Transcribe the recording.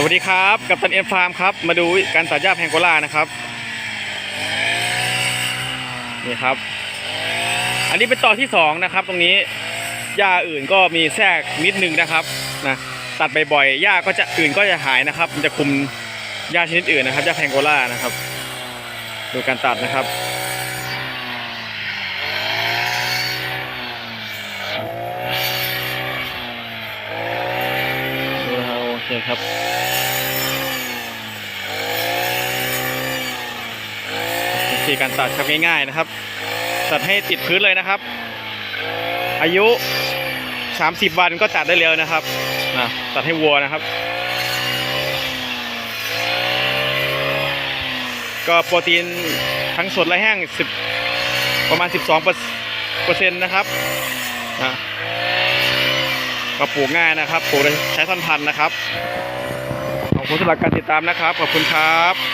สวัสดีครับ กับตันเอ็มฟาร์มครับ มาดูการตัดหญ้าแพงโกล่านะครับ นี่ครับ อันนี้เป็นต่อที่สองนะครับ ตรงนี้หญ้าอื่นก็มีแทรกนิดนึงนะครับนะตัดบ่อยๆหญ้าก็จะอื่นก็จะหายนะครับ มันจะคุมหญ้าชนิดอื่นนะครับหญ้าแพงโกล่านะครับ ดูการตัดนะครับดูนะครับโอเคครับ ธีการตัดครับง่ายๆนะครับ ตัดให้ติดพื้นเลยนะครับ อายุ 30 วันก็ตัดได้แล้วนะครับนะตัดให้วัวนะครับ ก็โปรตีนทั้งสดและแห้ง10ประมาณ 12เปอร์เซ็นต์นะครับนะก็ปลูกง่ายนะครับปลูกใช้ท่อนพันธุ์นะครับขอบคุณสำหรับการติดตามนะครับ ขอบคุณครับ